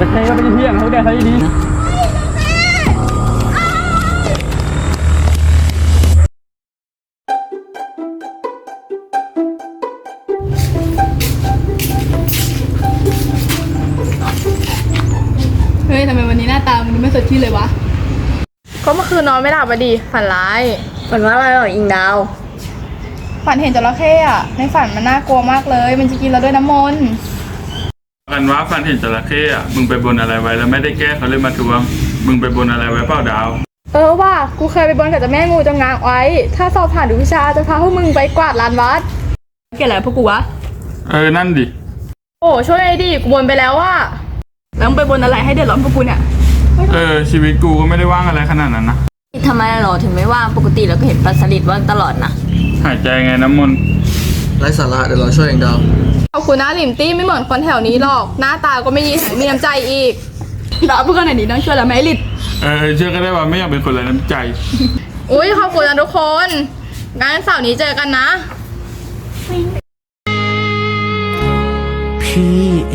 ม่เขาดีเฮ้ยทำไมวันนี้หน้าตามันดูไม่สดชื่นเลยวะ ก็เมื่อคืนนอนไม่หลับอะดิฝันร้ายฝันว่าอะไรหรออิงดาว ฝันเห็นจระเข้อะในฝันมันน่ากลัวมากเลย มันจะกินเราด้วยน้ำมนต์ กันว่าฟันเห็นจระเข้อะมึงไปบนอะไรไว้แล้วไม่ได้แก้เขาเลยมาทวงมึงไปบนอะไรไว้เปล่าดาว เออว่ากูเคยไปบนกับเจ้าแม่งูจงงางไว้ ถ้าสอบผ่านดูวิชาจะพาพวกมึงไปกวาดลานวัดเกี่ยวอะไรกับพวกกูวะ เออนั่นดิ โอ้ช่วยไอ้ดิกูบนไปแล้วว่าแล้วมึงไปบนอะไรให้เดือดร้อนพวกกูเนี่ยเออ ชีวิตกูก็ไม่ได้ว่างอะไรขนาดนั้นนะทำไมหรอถึงไม่ว่างปกติเราก็เห็นปลาสลิดว่างตลอดนะหายใจไงน้ำมนต์ไร้สาระเดี๋ยวเราช่วยเองดาวขอบ คุณนะหลิมตี้ไม่เหมือนคนแถวนี้หรอก หน้าตาก็ไม่ยีแถมมีน้ำใจอีกเราพูดกันหน่อยดิน้องช่วยเราไหมลิดเออเชื่อก็ได้ว่าไม่อยากเป็นคนไร้น้ำใจ อุ้ยขอบคุณนะทุกคนงั้นเสาร์นี้เจอกันนะ พี่เอ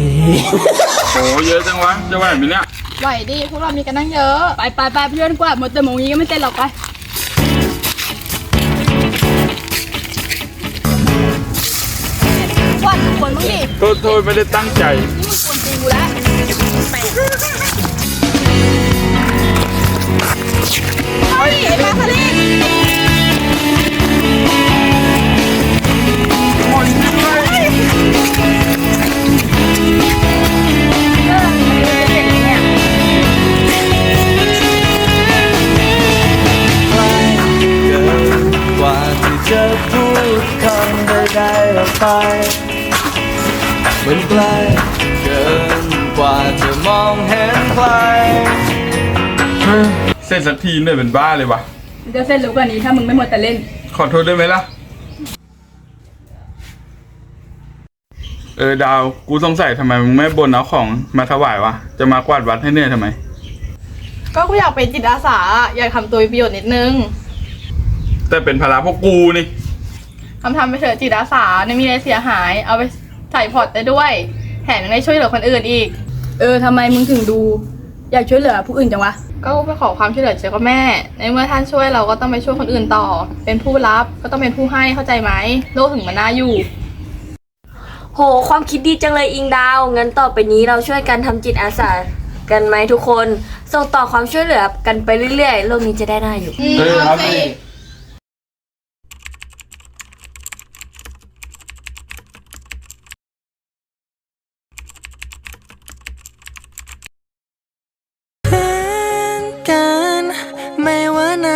โหเยอะจังวะจะไหวไหมเนี่ย ไหวดิพวกเรามีกันนั่งเยอะ ไปไปไปเพื่อนกว่าหมดแต่โมงนี้ก็ไม่เต้นหรอกไป กวาดทุกคนบ้างดิโทษโทษไม่ได้ตั้งใจนี่มึงกวนตีนกูแล้วเฮ้ยไอ้ปลาสลิดเกินกว่าที่จะพูดคำใดๆออกไป มันไกลเกินกว่าจะมองเห็นใครเสร็จสักทีเนี่ยเป็นบ้าเลยวะมึงจะเส้นรู้กว่านี้ถ้ามึงไม่หมดแต่เล่น ขอโทษได้ไหมล่ะ เออดาว กูสงสัยทำไมมึงไม่บนเอาของมาถวายวะ จะมากวาดวัดให้เหนื่อยทำไม ก็กูอยากเป็นจิตอาสาอยากทำตัวมีประโยชน์นิดนึงแต่เป็นภาระพวกกูนี่ ทำทำไปเถอะจิตอาสาไม่มีอะไรเสียหาย เอาไป ใส่พอร์ตได้ด้วย แถมยังได้ช่วยเหลือคนอื่นอีก เออทำไมมึงถึงดู อยากช่วยเหลือผู้อื่นจังวะ ก็ไปขอความช่วยเหลือจากพ่อแม่ ในเมื่อท่านช่วยเราก็ต้องไปช่วยคนอื่นต่อ เป็นผู้รับก็ต้องเป็นผู้ให้เข้าใจไหมโลกถึงมันน่าอยู่ โห ความคิดดีจังเลยอิงดาว งั้นต่อไปนี้เราช่วยกันทำจิตอาสากันไหมทุกคน ส่งต่อความช่วยเหลือกันไปเรื่อยๆ โลกนี้จะได้น่าอยู่เออครับกั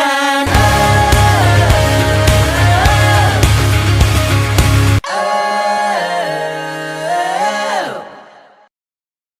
น